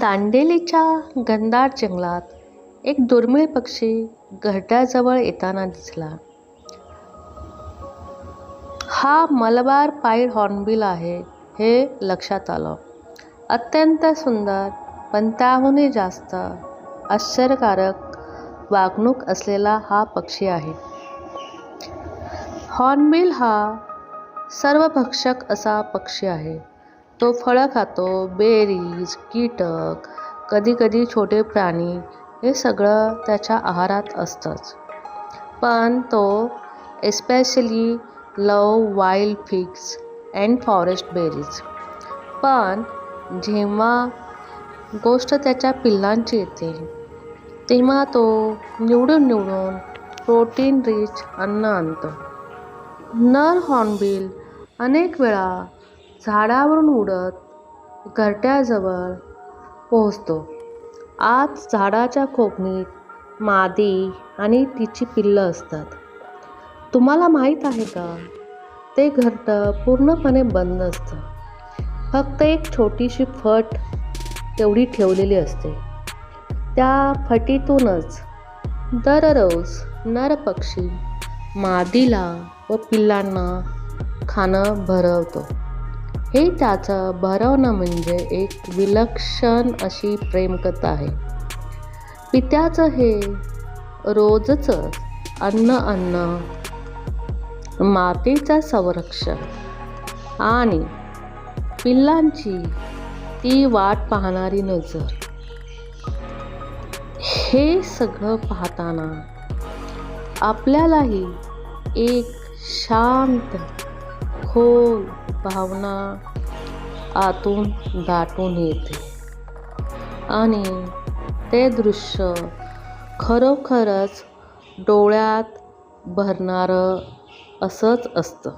दांडेलीच्या घनदाट जंगलात एक दुर्मिळ पक्षी घरट्याजवळ येताना दिसला. हा मलबार पाईड हॉर्नबिल आहे हे लक्षात आलं. अत्यंत सुंदर पण त्याहूनही जास्त आश्चर्यकारक वागणूक असलेला हा पक्षी आहे. हॉर्नबिल हा सर्वभक्षक असा पक्षी आहे. तो फळं खातो, बेरीज, कीटक, कधीकधी छोटे प्राणी हे सगळं त्याच्या आहारात असतंच. पण तो especially love wild figs and forest berries. पण जेव्हा गोष्ट त्याच्या पिल्लांची येते, तेव्हा तो निवडून निवडून प्रोटीन रिच अन्न आणतो. नर हॉर्नबिल अनेक वेळा झाडावरून उडत घरट्याजवळ पोहोचतो. आत झाडाच्या खोबणीत मादी आणि तिची पिल्लं असतात. तुम्हाला माहीत आहे का, ते घरटं पूर्णपणे बंद असतं. फक्त एक छोटीशी फट तेवढी ठेवलेली असते. त्या फटीतूनच दररोज नर पक्षी मादीला व पिल्लांना खाणं भरवतो. हे त्याचं भरवणं म्हणजे एक विलक्षण अशी प्रेमकथा आहे. पित्याचं हे रोजचं अन्न अन्न मातेचं संरक्षण आणि पिल्लांची ती वाट पाहणारी नजर, हे सगळं पाहताना आपल्यालाही एक शांत, खोल भावना आतून दाटून येते आणि ते दृश्य खरोखरच डोळ्यात भरणारं असंच असतं.